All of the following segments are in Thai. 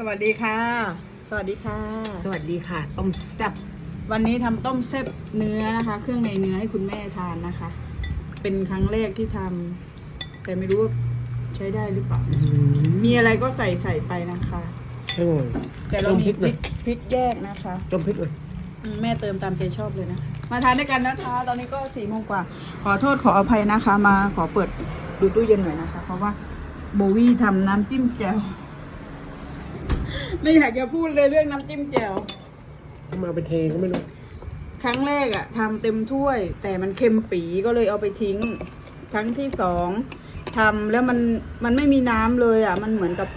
สวัสดีค่ะ สวัสดีค่ะ สวัสดีค่ะ ต้มแซ่บวันนี้ทำต้มแซ่บเนื้อนะคะ เครื่องในเนื้อให้คุณแม่ทานนะคะ เป็นครั้งแรกที่ทำแต่ไม่รู้ว่าใช้ได้หรือเปล่ามีอะไรก็ใส่ใส่ไปนะคะอร่อยแต่เราต้มมีพริกพริหน่อยกพริกแยกนะคะต้มพริกเลยอืมแม่เติมตามใจชอบเลยนะคะมาทานด้วยกันนะคะ ตอนนี้ก็สี่โมงกว่า ขอโทษขออภัยนะคะ มาขอเปิดดูตู้เย็นหน่อยนะคะ เพราะว่าโบวี่ทำน้ำจิ้มแจ่ว ไม่อยากจะพูดเลยเรื่องน้ำจิ้มแจ่วเอามาเป็นเทก็ไม่รู้ครั้งแรกอะทำเต็มถ้วย แต่มันเค็มปีก็เลยเอาไปทิ้ง ครั้งที่สองทำแล้วมันมันไม่มีน้ำเลยอะมันเหมือนกับ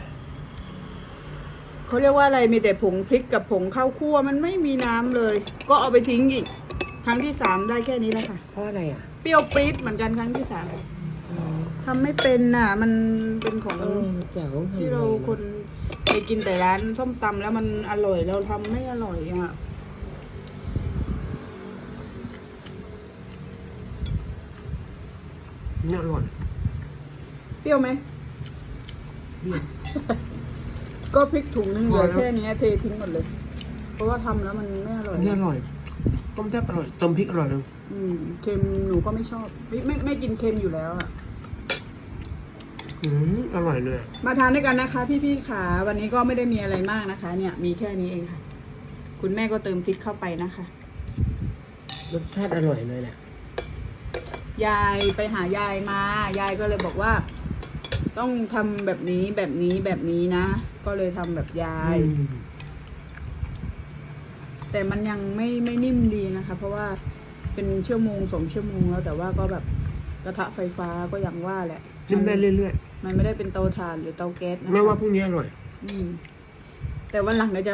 เขาเรียกว่าอะไรมีแต่ผงพริกกับผงข้าวคั่วมันไม่มีน้ำเลย ก็เอาไปทิ้งอีก ครั้งที่สามได้แค่นี้แล้วค่ะ เพราะอะไรอะเปรี้ยวปี๊ดเหมือนกันครั้งที่สามทำไม่เป็นน่ะ มันเป็นของเออแจ๋วทำที่เราคน ไปกินแต่ร้านส้มตำแล้วมันอร่อยเราทำไม่อร่อยอะนี่อร่อยเปรี้ยวไหมเลี่ยนก็พริกถุงนึงเหพลืออแล้วแค่นี้เททิ้งหมดเลย เพราะว่าทำแล้วมันไม่อร่อยนี่อร่อยต้มแซ่บอร่อยต้มพริกอร่อยเลยอืมเค็มหนูก็ไม่ชอบไม่ไม่ไม่กินเค็มอยู่แล้วอะ อืมอร่อยเลยอะมาทานด้วยกันนะคะ พี่ๆขาวันนี้ก็ไม่ได้มีอะไรมากนะคะ เนี่ยมีแค่นี้เองค่ะ คุณแม่ก็เติมพริกเข้าไปนะคะ รสชาติอร่อยเลยแหละ ยายไปหายายมา ยายก็เลยบอกว่า ต้องทำแบบนี้แบบนี้แบบนี้นะ ก็เลยทำแบบยายอืมแต่มันยังไม่ไม่นิ่มดีนะคะ เพราะว่าเป็นชั่วโมงสองชั่วโมงแล้วแต่ว่าก็แบบ กระทะไฟฟ้าก็ยังว่าแหละนิ่มได้เรื่อยมันไม่ได้เป็นเตาถ่านหรือเตาแก๊สๆนะไม่ว่าคะพรุ่งนี้อร่อย อืม แต่วันหลังเดี๋ยวจะ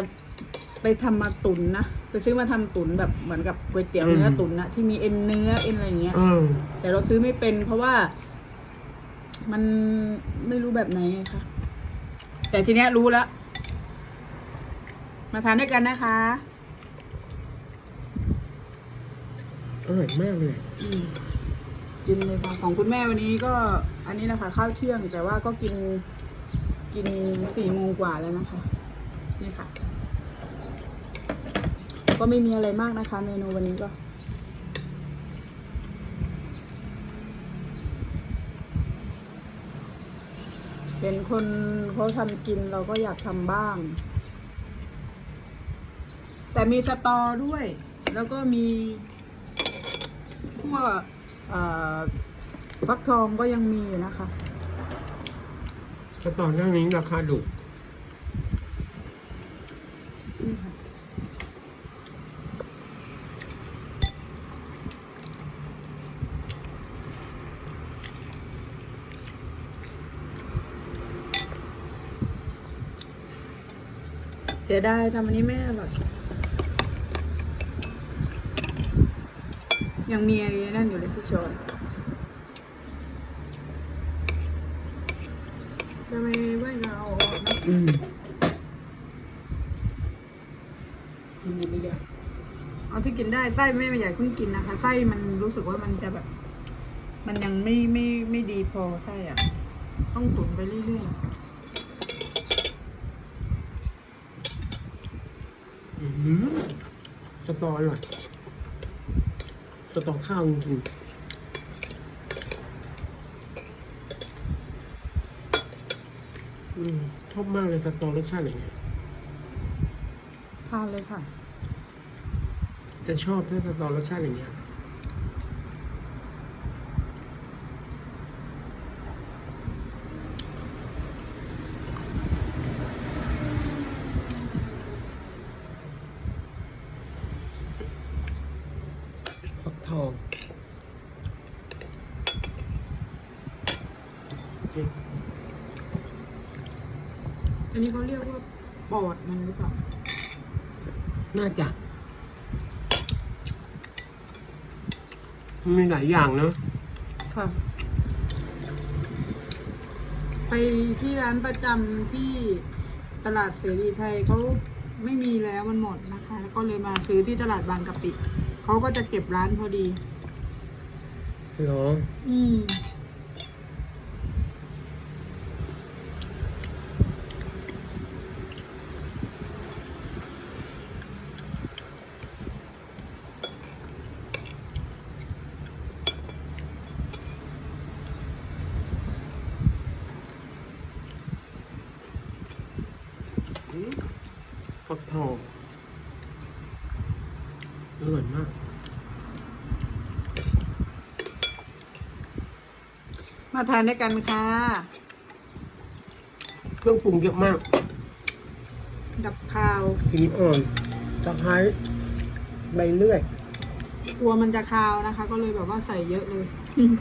ไปทำมาตุนนะไปซื้อมาทำตุนแบบเหมือนกับก๋วยเตี๋ยวเนื้ออืมตุนนะที่มีเอ็นเนื้อเอ็นอะไรอย่างเงี้ย เออ แต่เราซื้อไม่เป็นเพราะว่า มันไม่รู้แบบไหนไงคะแต่ทีเนี้ยรู้แล้ว มาทานด้วยกันนะคะ อร่อยมากเลย อืม กินเลยค่ะของคุณแม่วันนี้ก็อันนี้นะคะ ข้าวเที่ยงแต่ว่าก็กินกินสี่โมงกว่าแล้วนะคะนี่ค่ะ ก็ไม่มีอะไรมากนะคะ เมนูวันนี้ก็เห็นคนเขาทำกินเราก็อยากทำบ้าง แต่มีสตอด้วย แล้วก็มีพวกเอ่อ ฟักทองก็ยังมีอยู่นะคะแต่ตอนเรื่องนี้ราคาดุเสียดายทำอันนี้ไม่อร่อย ยังมีอะไรนั่นอยู่เลยพี่ชนทำไมไม่เราเอาออกนะอืมเอาที่กินได้ไส้ไม่ไม่อยากเพิ่งกินนะคะ ไส้มันรู้สึกว่ามันจะแบบ มันยังไม่ไม่ไม่ดีพอไส้อะต้องตุ๋นไปเรื่อยอืมสตออร่อย สตอข้าวจริงๆอืมชอบมากเลยสตอรสชาติอย่างเงี้ยๆทานเลยค่ะ จะชอบถ้าสตอรสชาติอย่างเงี้ย ฟักท องอืมอันนี้เขาเรียกว่าปอดมันหรือเปล่า น่าจะมีหลายอย่างเนอะค่ะ ไปที่ร้านประจำที่ตลาดเสรีไทยเขาไม่มีแล้วมันหมดนะคะ ก็เลยมาซื้อที่ตลาดบางกะปิเขาก็จะเก็บร้านพอดี เหรออืมฟักทอง อร่อยมาก มาทานด้วยกันค่ะ เครื่องปรุงเยอะมากดับข้าวขิงอ่อนตะไคร้ใบเลื่อยกลัวมันจะคาวนะคะ ก็เลยแบบว่าใส่เยอะเลย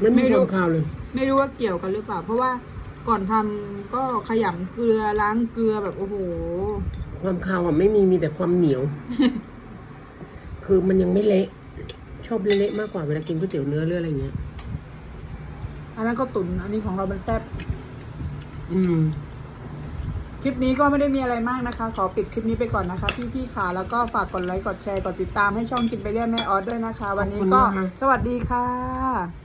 ไม่มีครู้วามคาวเลย ไม่รู้ว่าเกี่ยวกันหรือเปล่า เพราะว่าก่อนทำก็ขยำเกลือล้างเกลือแบบโอ้โห ความคาวอะไม่มีมีแต่ความเหนียว คือมันยังไม่เละชอบเละๆมากกว่าเวลากินก๋วยเตี๋ยวเนื้อหรืออะไรเงี้ย อันนั้นก็ตุนอันนี้ของเราเป็นแซ่บอืม คลิปนี้ก็ไม่ได้มีอะไรมากนะคะ ขอปิดคลิปนี้ไปก่อนนะคะ พี่ๆค่ะ แล้วก็ฝากกดไลค์กดแชร์กดติดตามให้ช่องกินไปเรื่อยแม่ออสด้วยนะคะ วันนี้ก็ขอบคุณนะคะ สวัสดีค่ะ